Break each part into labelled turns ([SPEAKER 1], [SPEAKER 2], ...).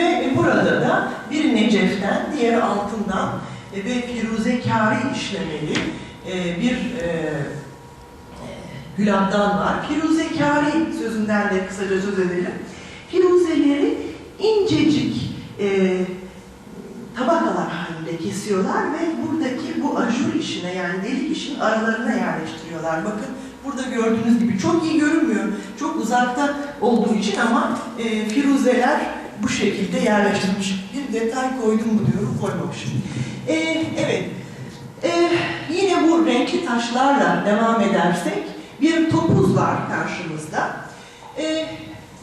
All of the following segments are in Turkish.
[SPEAKER 1] Ve burada da bir Necef'ten, diğeri altından e, ve Firuzekari işlemeli e, bir e, Gülabdan var. Firuzekari sözünden de kısaca söz edelim. Firuzeleri incecik tabakalar halinde kesiyorlar ve buradaki bu ajur işine yani delik işin aralarına yerleştiriyorlar. Bakın burada gördüğünüz gibi çok iyi görünmüyor. Çok uzakta olduğu için ama e, firuzeler bu şekilde yerleştirilmiş. Bir detay koydum mu diyorum koymamışım. E, evet. E, yine bu renkli taşlarla devam edersek bir topuz var karşımızda. E,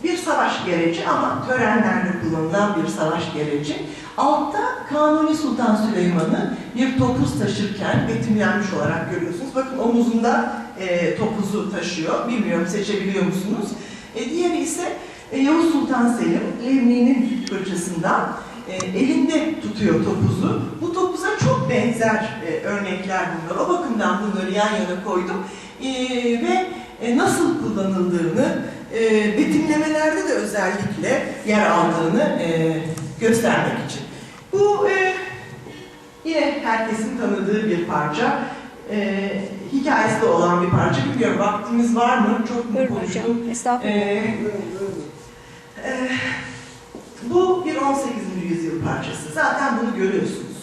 [SPEAKER 1] bir savaş gereci ama törenlerde kullanılan bir savaş gereci. Altta Kanuni Sultan Süleyman'ı bir topuz taşırken betimlenmiş olarak görüyorsunuz. Bakın omuzunda e, topuzu taşıyor. Bilmiyorum seçebiliyor musunuz? E, diğeri ise e, Yavuz Sultan Selim Levni'nin fırçasından e, elinde tutuyor topuzu. Bu topuza çok benzer e, örnekler bunlar. O bakımdan bunları yan yana koydum. E, ve e, nasıl kullanıldığını e, betimlemelerde de özellikle yer aldığını e, göstermek için. Bu e, yine herkesin tanıdığı bir parça. E, hikayesi de olan bir parça. Bilmiyorum vaktimiz var mı? Çok mu konuştum?
[SPEAKER 2] Estağfurullah.
[SPEAKER 1] Ee, bu bir 18. yüzyıl parçası. Zaten bunu görüyorsunuz.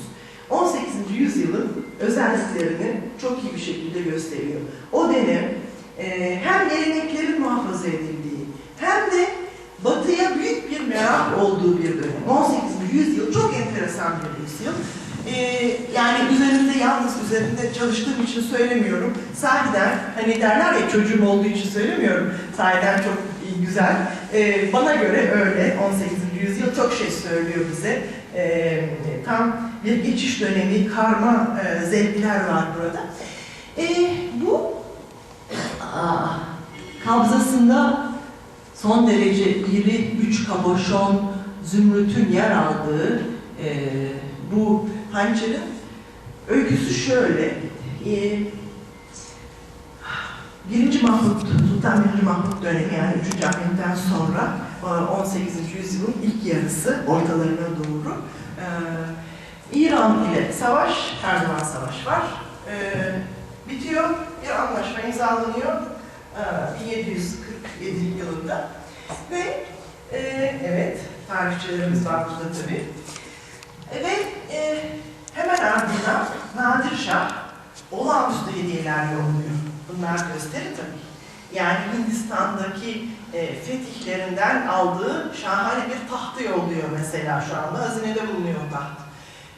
[SPEAKER 1] 18. yüzyılın özelliklerini çok iyi bir şekilde gösteriyor. O dönem e, hem geleneklerin muhafaza edildiği hem de batıya büyük bir merak olduğu bir dönem. 18. yüzyıl çok enteresan bir yüzyıl. Ee, yani üzerinde yalnız üzerinde çalıştığım için söylemiyorum. Sahiden hani derler ya çocuğum olduğu için söylemiyorum. Sahiden çok güzel. Ee, bana göre öyle 18. yüzyıl çok şey söylüyor bize. Ee, tam bir geçiş dönemi, karma e, zevkler var burada. Ee, bu aa, kabzasında son derece iri üç kaboşon zümrütün yer aldığı e, bu hançerin öyküsü şöyle. E, birinci Mahmut, Sultan 1. Mahmut dönemi yani 3. Ahmet'ten sonra e, 18. yüzyılın ilk yarısı ortalarına doğru e, İran ile savaş, her zaman savaş var. E, bitiyor, bir anlaşma imzalanıyor e, 1747 yılında ve e, evet tarihçilerimiz var burada tabii. E, Ve e, hemen ardından Nadir Şah olağanüstü hediyeler yolluyor. Bunlar gösteri tabii. Yani Hindistan'daki e, fetihlerinden aldığı şahane bir tahtı yolluyor mesela şu anda. Hazinede bulunuyor taht.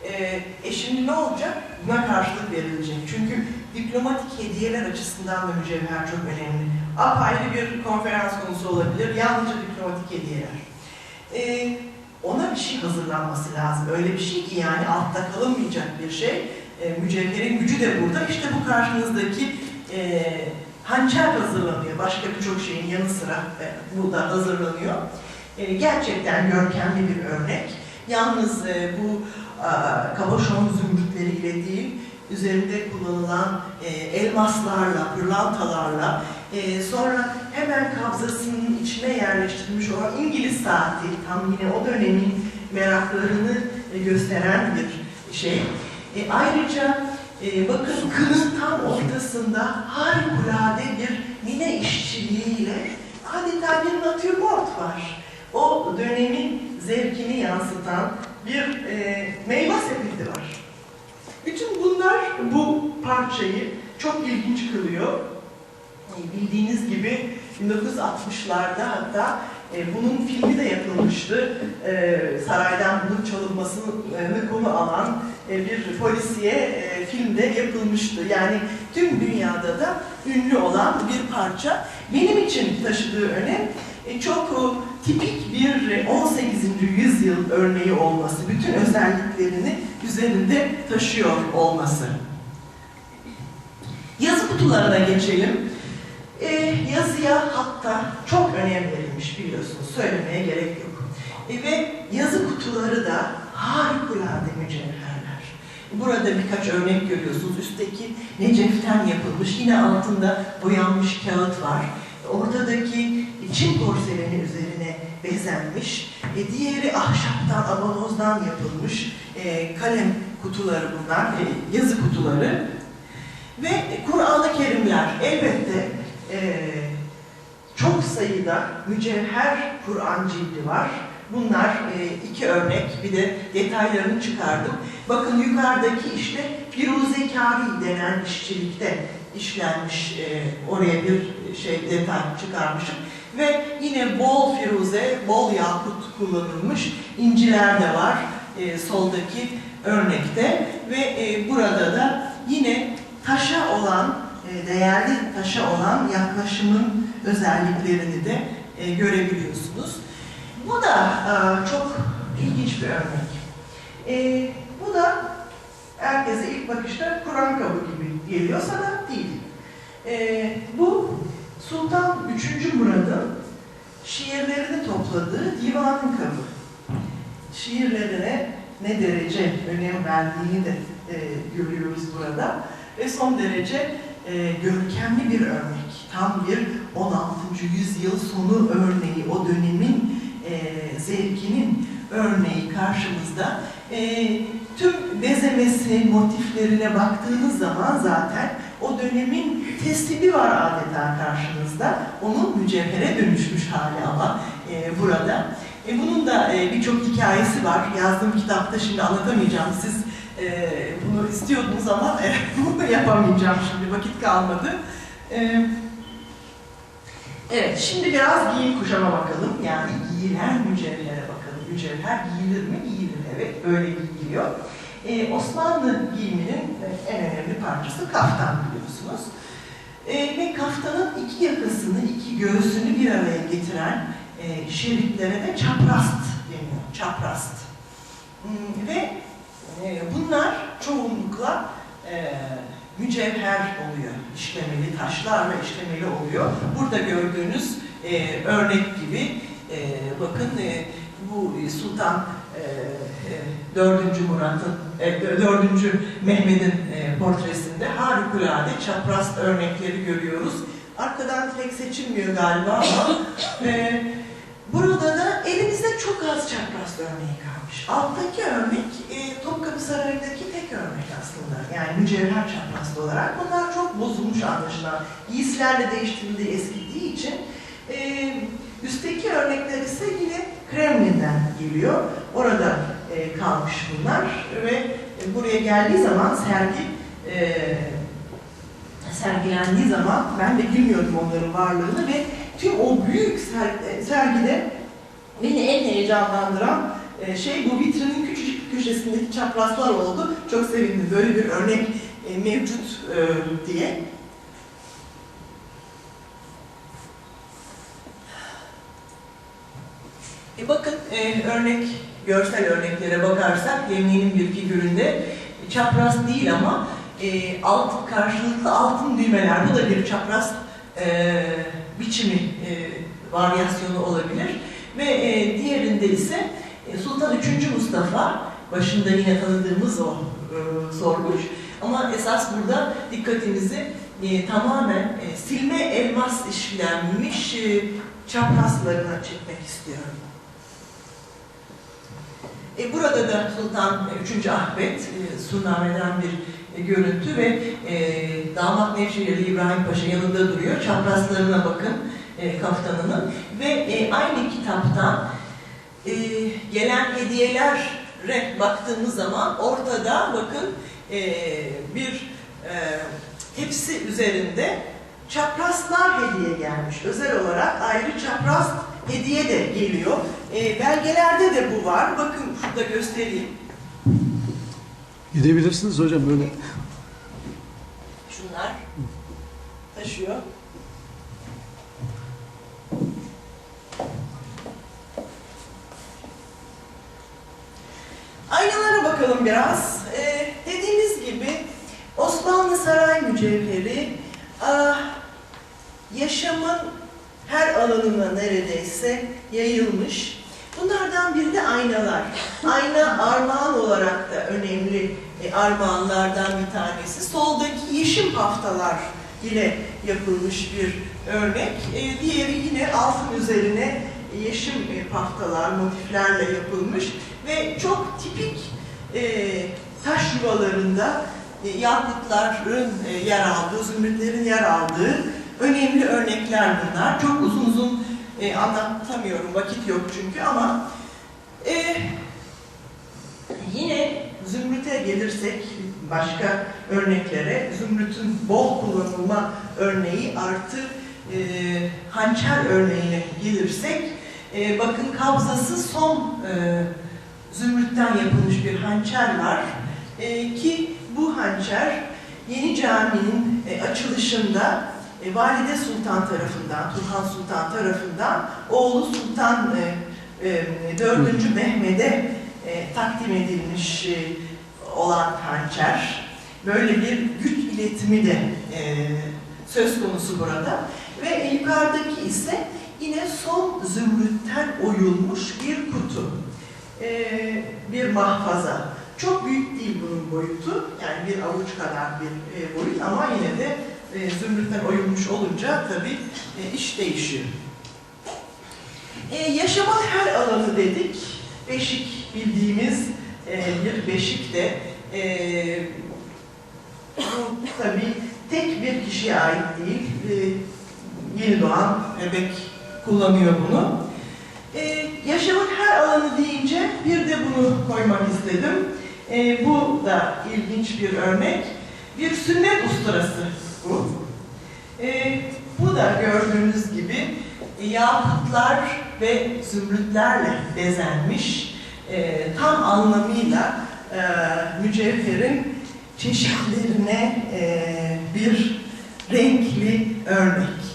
[SPEAKER 1] E, e şimdi ne olacak? Buna karşılık verilecek. Çünkü diplomatik hediyeler açısından da mücevher çok önemli. Apayrı bir konferans konusu olabilir. Yalnızca diplomatik hediyeler. E, ona bir şey hazırlanması lazım. Öyle bir şey ki yani altta kalınmayacak bir şey. E, mücevherin gücü de burada. İşte bu karşınızdaki e, hançer hazırlanıyor. Başka birçok şeyin yanı sıra e, bu da hazırlanıyor. E, gerçekten görkemli bir örnek. Yalnız e, bu e, kaboşon zümrütleriyle değil, üzerinde kullanılan e, elmaslarla, pırlantalarla, e, sonra hemen kabzasının içine yerleştirilmiş olan İngiliz saati, tam yine o dönemin meraklarını e, gösteren bir şey. E, ayrıca e, bakın kılın tam ortasında harikulade bir mine işçiliğiyle adeta bir natürmort var. O dönemin zevkini yansıtan bir e, meyve sepeti var. Bütün bunlar bu parçayı çok ilginç kılıyor. E, Bildiğiniz gibi 1960'larda hatta e, bunun filmi de yapılmıştı. E, saraydan bunun çalınmasını konu alan e, bir polisiye e, filmde yapılmıştı. Yani tüm dünyada da ünlü olan bir parça. Benim için taşıdığı önem e, çok o, tipik bir 18. yüzyıl örneği olması, bütün özelliklerini üzerinde taşıyor olması. Yazı kutularına geçelim. E, yazıya hatta çok önem verilmiş biliyorsunuz, söylemeye gerek yok. E, ve yazı kutuları da harikulade mücevherler. Burada birkaç örnek görüyorsunuz. Üstteki Necef'ten yapılmış, yine altında boyanmış kağıt var. Ortadaki Çin porseleni üzerine bezenmiş. E, diğeri ahşaptan, abanozdan yapılmış e, kalem kutuları bunlar, e, yazı kutuları. Ve Kur'an-ı Kerimler elbette e, sayıda mücevher Kur'an cildi var. Bunlar e, iki örnek, bir de detaylarını çıkardım. Bakın yukarıdaki işte Firuze-Kari denen işçilikte işlenmiş, e, oraya bir şey detay çıkarmışım. Ve yine bol firuze, bol yakut kullanılmış inciler de var e, soldaki örnekte. Ve e, burada da yine taşa olan, e, değerli taşa olan yaklaşımın özelliklerini de e, görebiliyorsunuz. Bu da e, çok ilginç bir örnek. E, bu da herkese ilk bakışta Kur'an kabı gibi geliyorsa da değil. Bu Sultan 3. Murad'ın şiirlerini topladığı divanın kabı. Şiirlerine ne derece önem verdiğini de görüyoruz burada. Ve son derece e, görkemli bir örnek. Tam bir 16. yüzyıl sonu örneği, o dönemin e, zevkinin örneği karşımızda. E, tüm bezemesi, motiflerine baktığınız zaman zaten o dönemin teslibi var adeta karşınızda. Onun mücevhere dönüşmüş hali ama e, burada. E, bunun da e, birçok hikayesi var. Yazdığım kitapta şimdi anlatamayacağım. Siz e, bunu istiyordunuz ama e, bunu yapamayacağım şimdi. Vakit kalmadı. E, evet, şimdi biraz giyim kuşama bakalım. Yani giyilen mücevhere bakalım. Mücevher giyilir mi? Giyilir. Evet, böyle giyiliyor. Ee, Osmanlı giyiminin e, en önemli parçası kaftan biliyorsunuz. Ee, ve kaftanın iki yakasını, iki göğsünü bir araya getiren e, şeritlere de çaprast deniyor. Çaprast. Hmm, ve e, bunlar çoğunlukla e, mücevher oluyor. İşlemeli, taşlarla işlemeli oluyor. Burada gördüğünüz e, örnek gibi e, bakın e, bu Sultan e, e, 4. Murat'ın, e, 4. Mehmet'in e, portresinde harikulade çapraz örnekleri görüyoruz. Arkadan tek seçilmiyor galiba ama e, burada da elimizde çok az çapraz örneği kalmış. Alttaki örnek e, Topkapı Sarayı'ndaki tek örnek aslında. Yani mücevher çaprazlı olarak. Bunlar çok bozulmuş anlaşılan. Giysilerle değiştirildiği, eskittiği için e, üstteki örnekler ise yine Kremlin'den geliyor. Orada e, kalmış bunlar ve e, buraya geldiği zaman sergi e, sergilendiği zaman ben de bilmiyordum onların varlığını ve tüm o büyük e, sergide beni en heyecanlandıran e, şey bu vitrinin küçücük köşesindeki çaprazlar oldu. Çok sevindim böyle bir örnek e, mevcut diye. E bakın e, örnek, görsel örneklere bakarsak Gemli'nin bir figüründe çapraz değil ama e, alt, karşılıklı altın düğmeler, bu da bir çapraz e, biçimi, e, varyasyonu olabilir. Ve e, diğerinde ise e, Sultan 3. Mustafa, başında yine tanıdığımız o e, sormuş. Ama esas burada dikkatimizi e, tamamen e, silme elmas işlenmiş e, çaprazlarına çekmek istiyorum. E, burada da Sultan 3. Ahmet, e, Surname'den bir e, görüntü ve e, damat Nevşehirli İbrahim Paşa yanında duruyor. Çaprazlarına bakın e, kaftanının ve e, aynı kitaptan e, gelen hediyelere baktığımız zaman ortada bakın e, bir e, tepsi üzerinde çaprazlar hediye gelmiş. Özel olarak ayrı çapraz hediye de geliyor. E, belgelerde de bu var. Bakın şurada göstereyim.
[SPEAKER 2] Gidebilirsiniz hocam böyle.
[SPEAKER 1] Şunlar taşıyor. Aynalara bakalım biraz. Ee, dediğimiz gibi Osmanlı saray mücevheri ah, yaşamın alanına neredeyse yayılmış. Bunlardan biri de aynalar. Ayna armağan olarak da önemli e, armağanlardan bir tanesi. Soldaki yeşim haftalar ile yapılmış bir örnek. E, diğeri yine altın üzerine yeşim e, paftalar, motiflerle yapılmış ve çok tipik e, taş yuvalarında e, yakutların e, yer aldığı, zümrütlerin yer aldığı önemli örnekler bunlar. Çok uzun uzun e, anlatamıyorum, vakit yok çünkü ama e, yine zümrüte gelirsek başka örneklere, zümrütün bol kullanılma örneği artı e, hançer örneğine gelirsek, e, bakın kabzası son e, zümrütten yapılmış bir hançer var e, ki bu hançer Yeni Cami'nin e, açılışında e, Valide Sultan tarafından, Turhan Sultan tarafından oğlu Sultan e, e, 4. Mehmet'e e, takdim edilmiş e, olan hançer. Böyle bir güç iletimi de e, söz konusu burada. Ve yukarıdaki ise yine son zümrütten oyulmuş bir kutu. E, bir mahfaza. Çok büyük değil bunun boyutu. Yani bir avuç kadar bir e, boyut ama yine de e, zümrütten oyulmuş olunca tabii e, iş değişiyor. E, yaşamın her alanı dedik. Beşik bildiğimiz e, bir beşik de e, bu tabii tek bir kişiye ait değil. E, yeni doğan bebek kullanıyor bunu. E, yaşamın her alanı deyince bir de bunu koymak istedim. E, bu da ilginç bir örnek. Bir sünnet usturası bu. E, bu da gördüğünüz gibi e, yakutlar ve zümrütlerle bezenmiş e, tam anlamıyla e, mücevherin çeşitlerine e, bir renkli örnek.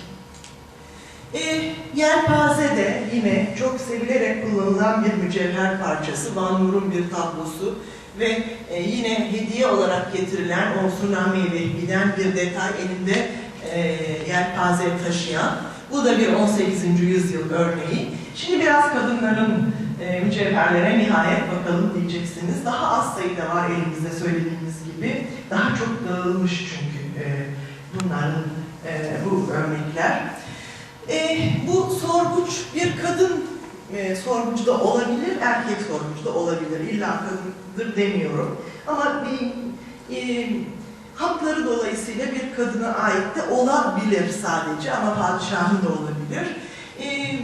[SPEAKER 1] E, yelpaze de yine çok sevilerek kullanılan bir mücevher parçası. Van Nur'un bir tablosu ve e, yine hediye olarak getirilen Onsurname'yi giden bir detay elinde e, yelpaze taşıyan. Bu da bir 18. yüzyıl örneği. Şimdi biraz kadınların e, mücevherlere nihayet bakalım diyeceksiniz. Daha az sayıda var elimizde söylediğimiz gibi. Daha çok dağılmış çünkü e, bunların e, bu örnekler. E, bu sorguç bir kadın e, sorgucu da olabilir, erkek sorgucu da olabilir. İlla kadındır demiyorum. Ama bir e, hakları dolayısıyla bir kadına ait de olabilir sadece ama padişahın da olabilir. E,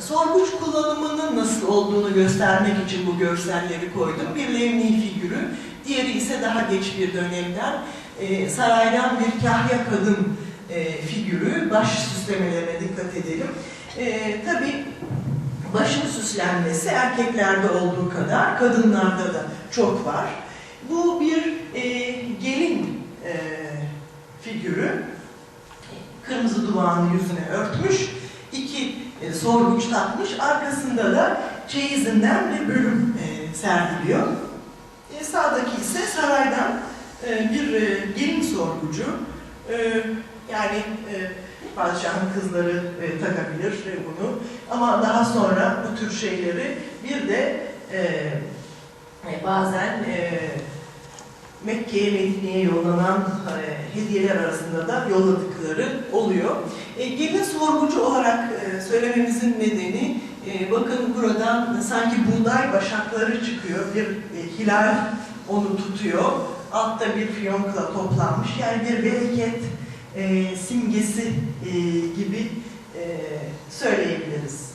[SPEAKER 1] sorguç kullanımının nasıl olduğunu göstermek için bu görselleri koydum. Bir Levni figürü, diğeri ise daha geç bir dönemden e, saraydan bir kahya kadın e, figürü. Baş süslemelerine dikkat edelim. E, Tabii başın süslenmesi erkeklerde olduğu kadar kadınlarda da çok var. Bu bir e, gelin e, figürü. Kırmızı duvağını yüzüne örtmüş. iki e, sorguç takmış. Arkasında da çeyizinden bir bölüm e, sergiliyor. E, sağdaki ise saraydan e, bir e, gelin sorgucu. E, yani e, padişahın kızları e, takabilir e, bunu. Ama daha sonra bu tür şeyleri bir de e, e, bazen e, Mekke'ye, Medine'ye yollanan e, hediyeler arasında da yolladıkları oluyor. E, gelin sorgucu olarak e, söylememizin nedeni, e, bakın buradan sanki buğday başakları çıkıyor, bir e, hilal onu tutuyor, altta bir fiyonkla toplanmış, yani bir bereket e, simgesi e, gibi e, söyleyebiliriz.